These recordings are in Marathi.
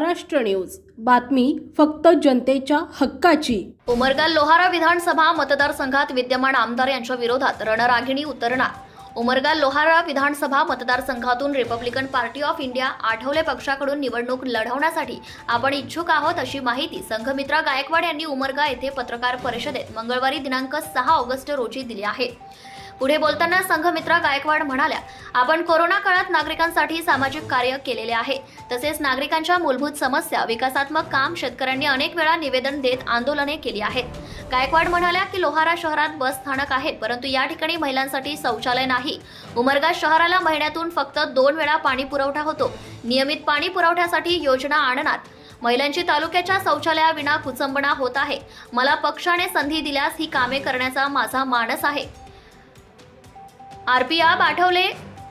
महाराष्ट्र न्यूज. बातमी फक्त जनतेच्या हक्काची. उमरगा लोहारा विधानसभा मतदारसंघात विद्यमान आमदार यांच्या विरोधात रणरागिणी उतरणार. उमरगा लोहारा विधानसभा मतदारसंघातून Republican party of India Athawale पक्षाकडून निवडणूक लढवण्यासाठी आपण इच्छुक आहोत अशी माहिती संघमित्रा गायकवाड यांनी उमरगा येथे पत्रकार परिषदेत मंगळवारी दिनांक सहा ऑगस्ट रोजी दिली आहे. पुढे बोलताना संघमित्रा गायकवाड म्हणाल्या आपण कोरोना काळात नागरिकांसाठी सामाजिक कार्य केलेले आहे. तसेच नागरिकांच्या मूलभूत समस्या विकासात्मक काम शेतकऱ्यांनी अनेक वेळा निवेदन देत आंदोलने केली आहेत. गायकवाड म्हणाल्या की लोहारा शहरात बस स्थानक आहेत परंतु या ठिकाणी महिलांसाठी शौचालय नाही. उमरगा शहराला महिन्यातून फक्त दोन वेळा पाणी पुरवठा होतो. नियमित पाणी पुरवठ्यासाठी योजना आणणार. महिलांची तालुक्याच्या शौचालयाविना कुचंबणा होत आहे. मला पक्षाने संधी दिल्यास ही कामे करण्याचा माझा मानस आहे. आरपीआर आठवले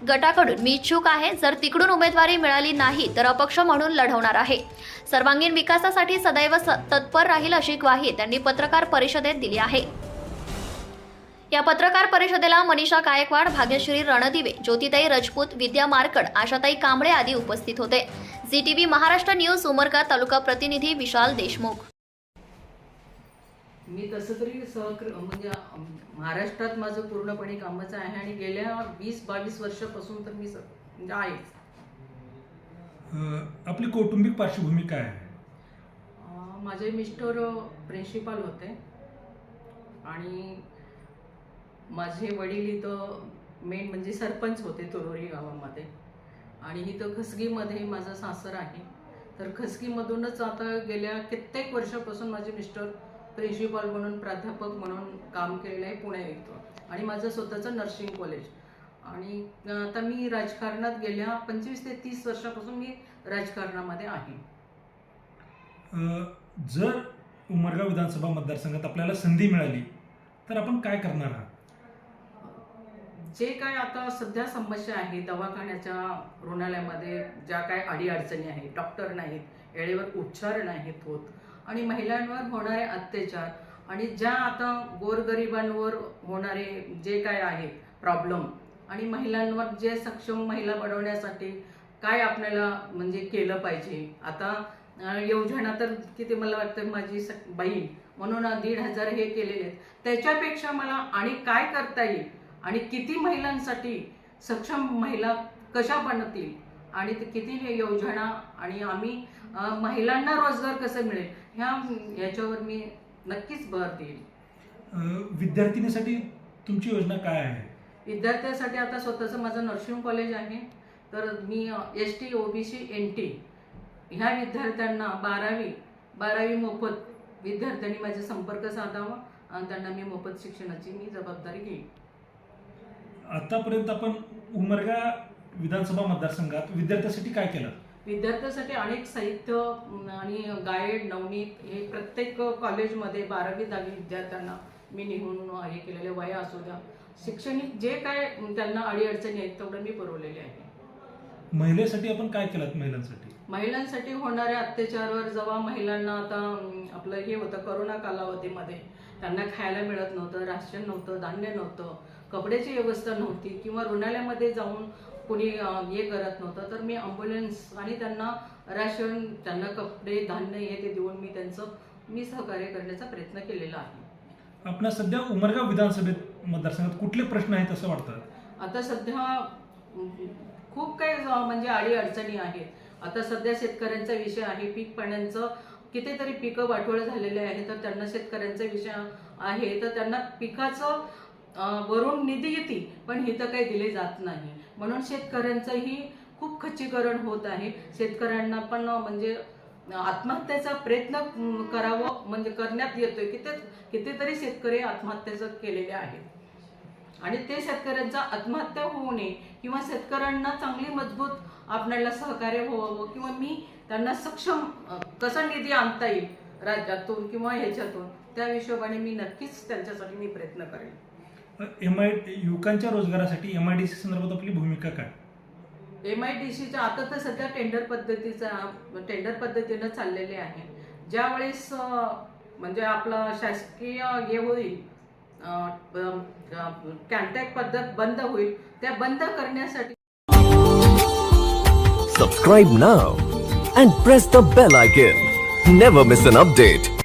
गटाकडून मी इच्छुक आहे. जर तिकडून उमेदवारी मिळाली नाही तर अपक्ष म्हणून लढवणार आहे. सर्वांगीण विकासासाठी सदैव स- तत्पर राहील अशी ग्वाही त्यांनी पत्रकार परिषदेत दिली आहे. या पत्रकार परिषदेला मनीषा गायकवाड भाग्यश्री रणदिवे ज्योतिताई राजपूत विद्या मार्कड आशाताई कांबळे आदी उपस्थित होते. Z T V Maharashtra news Umarga taluka प्रतिनिधी विशाल देशमुख. मी तसं तरी सहक्र म्हणजे महाराष्ट्रात माझं पूर्णपणे कामाचं आहे आणि गेल्या वीस बावीस वर्षापासून तर मी स- म्हणजे आहे अ, आपली कौटुंबिक पार्श्वभूमी काय आहे? अं, माझे मिस्टर प्रिन्सिपाल होते. आणि माझे वडील इथं मेन म्हणजे सरपंच होते तोरोरी गावामध्ये. आणि इथं खसगीमध्ये माझं सासर आहे. तर खसगीमधूनच आता गेल्या कित्येक वर्षापासून माझे मिस्टर प्रिन्सिपाल म्हणून प्राध्यापक म्हणून काम केलेलं आहे पुणे इथं आणि माझं स्वतःचं नर्सिंग कॉलेज. आणि आता मी राजकारणात गेल्या पंचवीस ते तीस वर्षापासून मी राजकारणामध्ये आहे. अ, जर उमरगाव विधानसभा मतदारसंघात आपल्याला संधी मिळाली तर आपण काय करणार आहात? जे काय आता सध्या समस्या आहे दवाखान्याच्या रुग्णालयामध्ये ज्या काय अडीअडचणी आहेत डॉक्टर नाहीत वेळेवर उपचार नाहीत होत आणि महिलांवर होणारे अत्याचार आणि ज्या आता गोरगरिबांवर होणारे जे काय आहेत प्रॉब्लेम आणि महिलांवर जे सक्षम महिला बनवण्यासाठी काय आपल्याला म्हणजे केलं पाहिजे. आता योजना तर किती मला वाटतं माझी स बहीण म्हणून दीड हजार हे केलेले आहेत. त्याच्यापेक्षा मला आणि काय करता येईल आणि किती महिलांसाठी सक्षम महिला कशा बनतील? आणि ते किती योजना आणि आम्ही महिलांना रोजगार कसं मिळेल ह्या ह्याच्यावर मी नक्कीच भर देईल विद्यार्थिनीसाठी तुमची योजना काय आहे? विद्यार्थ्यांसाठी आता स्वतःचं माझं नर्सिंग कॉलेज आहे तर मी S T O B C N T ह्या विद्यार्थ्यांना बारावी बारावी मोफत विद्यार्थ्यांनी माझे संपर्क साधावा आणि त्यांना मी मोफत शिक्षणाची मी जबाबदारी घेईन. आतापर्यंत आपण उमरगा विधानसभा मतदारसंघात विद्यार्थ्यांसाठी काय केलं? विद्यार्थ्यांसाठी अनेक साहित्य आणि गाईड नवनीत हे प्रत्येक कॉलेजमध्ये बारावी दहावी विद्यार्थ्यांना. मी निघून हे केलेले वया असू द्या. शैक्षणिक जे काय त्यांना अडीअडचणी आहेत तेवढं मी पुरवलेले आहे. महिलेसाठी आपण काय केलं महिलांसाठी? महिलांसाठी होणाऱ्या अत्याचारावर जेव्हा महिलांना आता आपलं हे होतं करोना कालावधीमध्ये त्यांना खायला मिळत नव्हतं राशन नव्हतं धान्य नव्हतं कपड्याची व्यवस्था नव्हती किंवा रुग्णालयामध्ये जाऊन कोणी हे करत नव्हतं. तर मी अम्ब्युलन्स आणि त्यांना राशन त्यांना कपडे धान्य हे ते देऊन मी त्यांचं मी सहकार्य करण्याचा प्रयत्न केलेला आहे. आपल्या सध्या उमरगाव विधानसभेत मतदारसंघात कुठले प्रश्न आहेत असं वाटतं? आता सध्या खूप काही म्हणजे अडी अडचणी आहेत. आता सध्या शेतकऱ्यांचा विषय आहे पीक पाण्याचं कितीतरी पिकं वाटोळ झालेले आहे. तर त्यांना शेतकऱ्यांचा विषय आहे. तर त्यांना पिकाचं वरून निधी येते पण हिथं काही दिले जात नाही. म्हणून शेतकऱ्यांचंही खूप खच्चीकरण होत आहे. शेतकऱ्यांना पण म्हणजे आत्महत्येचा प्रयत्न करावं म्हणजे करण्यात येतोय. किती कितीतरी शेतकरी आत्महत्याचं केलेले आहेत. आणि ते शेतकऱ्यांचा आत्महत्या होऊ नये किंवा शेतकऱ्यांना चांगली मजबूत आपल्याला सहकार्य व्हावं किंवा मी त्यांना सक्षम कसा निधी आणता येईल राज्यातून किंवा ह्याच्यातून त्या हिशोबाने मी नक्कीच त्यांच्यासाठी मी प्रयत्न करेन. एम आय युवकांच्या रोजगारासाठी एम आय डी सी संदर्भात आपली भूमिका काय एम आय डी सीच्या आता तर सध्या टेंडर पद्धतीचा टेंडर पद्धतीनं चाललेले आहे ज्यावेळेस म्हणजे आपलं शासकीय हे होईल कॉन्टॅक्ट पद्धत बंद होईल त्या बंद करण्यासाठी Subscribe now and press the bell icon. Never miss an update.